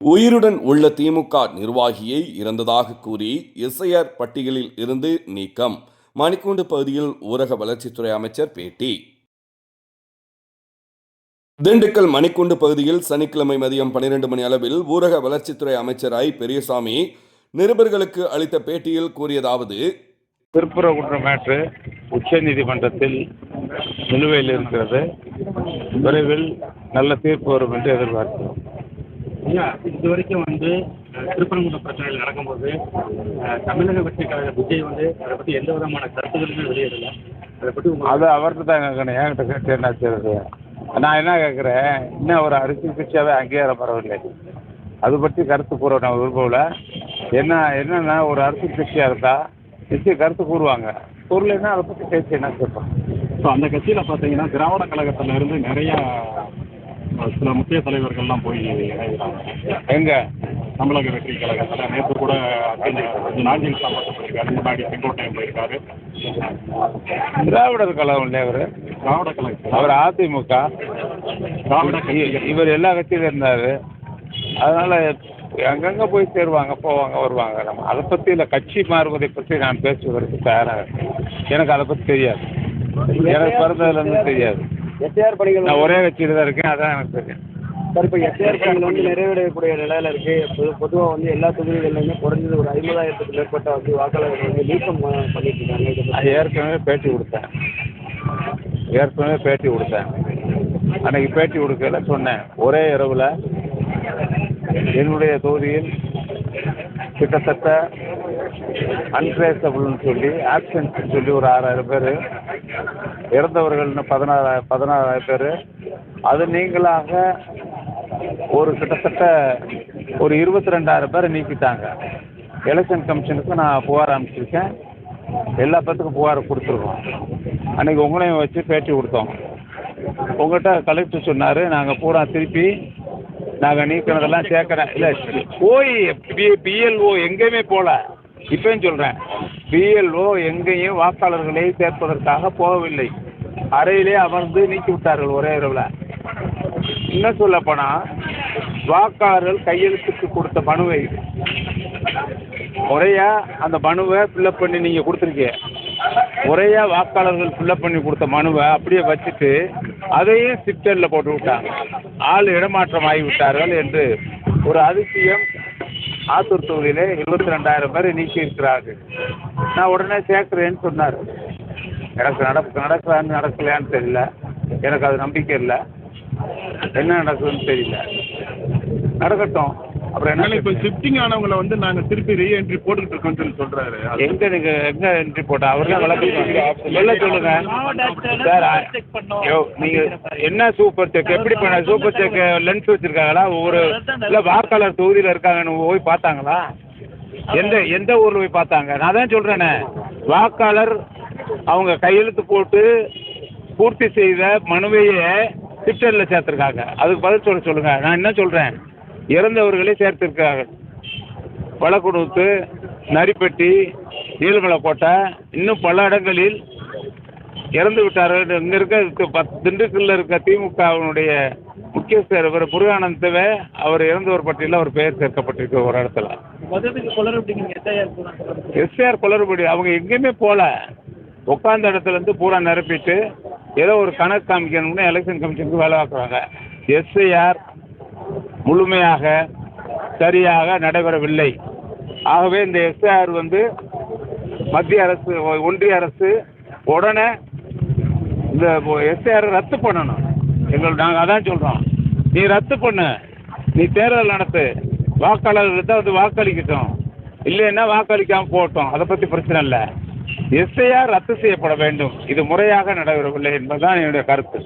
உயிருடன் உள்ள திமுக நிர்வாகியை இறந்ததாக கூறி இசையர் பட்டியலில் இருந்து நீக்கம். மணிக்கூண்டு பகுதியில் ஊரக வளர்ச்சித்துறை அமைச்சர் பேட்டி. திண்டுக்கல் மணிக்கூண்டு பகுதியில் சனிக்கிழமை மதியம் பன்னிரண்டு மணி அளவில் ஊரக வளர்ச்சித்துறை அமைச்சர் ஐ. பெரியசாமி நிருபர்களுக்கு அளித்த பேட்டியில் கூறியதாவது திருப்புரகுன்ற மேட்ரு உச்ச நீதிமன்றத்தில் நிலுவையில் இருக்கிறது. விரைவில் நல்ல தீர்ப்பு வரும் என்று எதிர்பார்க்கிறோம். ஐயா இது வரைக்கும் வந்து அஹ், திருப்பரங்குன்றம் பிரச்சனைகள் நடக்கும்போது தமிழக வெற்றி கழக விஜய் வந்து அதை பற்றி எந்த விதமான கருத்துக்களுமே வெளியிடல. அதை பற்றி அது அவர்கிட்ட தான் கேட்கணும். என்கிட்ட கேட்டு என்ன செய்யறது நான் என்ன கேட்குறேன்? இன்னும் ஒரு அரசியல் கட்சியாகவே அங்கீகாரம் பெறவில்லை அது பற்றி கருத்து கூற நான் விரும்பல. என்ன என்னன்னா ஒரு அரசியல் கட்சியாக இருந்தால் நிச்சயம் கருத்து கூறுவாங்க. கூறலைன்னா அதை பற்றி பேசி என்ன கேட்போம். ஸோ அந்த கட்சியில் பார்த்தீங்கன்னா திராவிட கழகத்துல இருந்து நிறைய சில முக்கிய தலைவர்கள்லாம் போய் இணைகிறாங்க. எங்கே? தமிழக வெற்றி கழகத்தில் நேற்று கூட நாஞ்சில் சாப்பாட்டு போயிருக்காரு முன்னாடி செங்கோட்டையன் போயிருக்காரு. திராவிடர் கழகம் அவர் திராவிட கழகத்தில் அவர் அதிமுக. திராவிட இவர் எல்லா கட்சியிலும் இருந்தார். அதனால அங்கங்கே போய் சேருவாங்க போவாங்க வருவாங்க. நம்ம அதை பற்றி இல்லை கட்சி மாறுவதை பற்றி நான் பேசுவதற்கு தயாராக. எனக்கு அதை பற்றி தெரியாது. எனக்கு பிறந்ததுலேருந்து தெரியாது. எஸ்ஏஆர் பணிகள் நான் ஒரே கட்சியில் தான் இருக்கேன் அதான் எனக்கு தெரியும். சார் இப்போ எஸ்ஏஆர் பணிகள் வந்து நிறைவேறக்கூடிய நிலையில இருக்கு. பொது பொதுவாக வந்து எல்லா தொகுதிகள்லையுமே குறைஞ்சது ஒரு ஐம்பதாயிரத்துக்கு மேற்பட்ட வந்து வாக்காளர்கள் வந்து நீக்கம் பண்ணிட்டு இருக்காங்க நான் ஏற்கனவே பேட்டி கொடுத்தேன். ஏற்கனவே பேட்டி கொடுத்தேன். அன்னைக்கு பேட்டி கொடுக்கல சொன்னேன். ஒரே இரவில் என்னுடைய தொகுதியில் கிட்டத்தட்ட அன்ட்ரேசபிள்னு சொல்லி ஆப்சன்ஸ் சொல்லி ஒரு ஆறாயிரம் பேர் இறந்தவர்கள்னு பதினாறாயிரம் பதினாறாயிரம் பேர். அது நீங்களாக ஒரு கிட்டத்தட்ட ஒரு இருபத்தி ரெண்டாயிரம் பேரை நீக்கிட்டாங்க. எலெக்ஷன் கமிஷனுக்கு நான் புகார் அனுப்பிச்சிருக்கேன். எல்லா பேர்த்துக்கும் புகார் கொடுத்துருக்கோம். அன்றைக்கி உங்களையும் வச்சு பேட்டி கொடுத்தோம். உங்கள்கிட்ட கலெக்டர் சொன்னார் நாங்கள் பூரா திருப்பி நாங்கள் நீக்கினதெல்லாம் சேர்க்குறேன். இல்லை போய் பி பிஎல்ஓ எங்கேயுமே போகல இப்பயும் சொல்கிறேன் பிஎல்ஓ எங்கேயும் வாக்காளர்களை சேர்ப்பதற்காக போகவில்லை. அறையிலே அமர்ந்து நீக்கி விட்டார்கள் ஒரே இரவில். இன்னும் சொல்ல போனால் வாக்காளர்கள் கையெழுத்துக்கு கொடுத்த மனுவை. முறையா அந்த மனுவை ஃபில்லப் பண்ணி நீங்கள் கொடுத்துருக்கீங்க. முறையா வாக்காளர்கள் ஃபில்லப் பண்ணி கொடுத்த மனுவை அப்படியே வச்சுட்டு அதையும் சிப்டரில் போட்டு விட்டாங்க. ஆள் இடமாற்றம் ஆகிவிட்டார்கள் என்று. ஒரு அதிசயம் ஆத்தூர் தொகுதியிலே இருபத்தி ரெண்டாயிரம் பேர் நீக்கியிருக்கிறார்கள் நான் உடனே சேர்க்குறேன்னு சொன்னார். எனக்கு நடக்க நடக்கலான்னு நடக்கலையான்னு தெரியல. எனக்கு அது நம்பிக்கை இல்லை. என்ன நடக்குதுன்னு தெரியல. நடக்கட்டும். அப்புறம் என்ன இப்போ ஷிஃப்டிங் ஆனவங்களை வந்து நாங்கள் திருப்பி ரீஎன்ட்ரி போட்டுக்கிட்டு இருக்கோம்னு சொல்லி சொல்கிறாரு எங்க நீங்க எங்க என்ட்ரி போட்டா? அவர் தான் விளக்கம் சொல்ல சொல்லுங்க. சார் நீங்க என்ன சூப்பர் செக் எப்படி பண்ண? சூப்பர் செக் லென்ஸ் வச்சிருக்காங்களா? ஒவ்வொரு இல்ல வாக்காளர் தொகுதியில இருக்காங்கன்னு போய் பார்த்தாங்களா? எந்த எந்த ஊர்ல போய் பார்த்தாங்க? நான் தான் சொல்றேனே. வாக்காளர் அவங்க கையெழுத்து போட்டு பூர்த்தி செய்த மனுவையே சிப்டரில் சேர்த்துருக்காங்க. அதுக்கு பதில் சொல்ல சொல்லுங்க. நான் என்ன சொல்றேன்? இறந்தவர்களே சேர்த்திருக்கார்கள் வளக்குடுத்து நரிப்பட்டி நீலமலைக்கோட்டை இன்னும் பல இடங்களில் இறந்து விட்டார்கள். இங்கே இருக்க பத் திண்டுக்கல்லில் இருக்க திமுகவினுடைய முக்கியஸ்தர் இவர் முருகானந்தவே அவர் இறந்தவர் பட்டியலில் அவர் பெயர் சேர்க்கப்பட்டிருக்கு ஒரு இடத்துல. எஸ்ஆர் குளறுபடி அவங்க எங்கேயுமே போகல உட்காந்த இடத்துல இருந்து பூரா நிரப்பிட்டு ஏதோ ஒரு கணக்கு காமிக்கணும்னு எலெக்ஷன் கமிஷனுக்கு வேலை பார்க்குறாங்க. எஸ்ஐஆர் முழுமையாக சரியாக நடைபெறவில்லை. ஆகவே இந்த எஸ்ஐஆர் வந்து மத்திய அரசு ஒன்றிய அரசு உடனே இந்த எஸ்ஐஆர் ரத்து பண்ணணும். எங்கள் நாங்கள் அதான் சொல்கிறோம் நீ ரத்து பண்ணு. நீ தேர்தல் நடத்து. வாக்காளர்கள் தான் வந்து வாக்களிக்கட்டும். இல்லைன்னா வாக்களிக்காமல் போகட்டும். அதை பற்றி பிரச்சனை இல்லை. எஸ்ஐஆர் ரத்து செய்யப்பட வேண்டும். இது முறையாக நடைபெறவில்லை என்பதுதான் என்னுடைய கருத்து.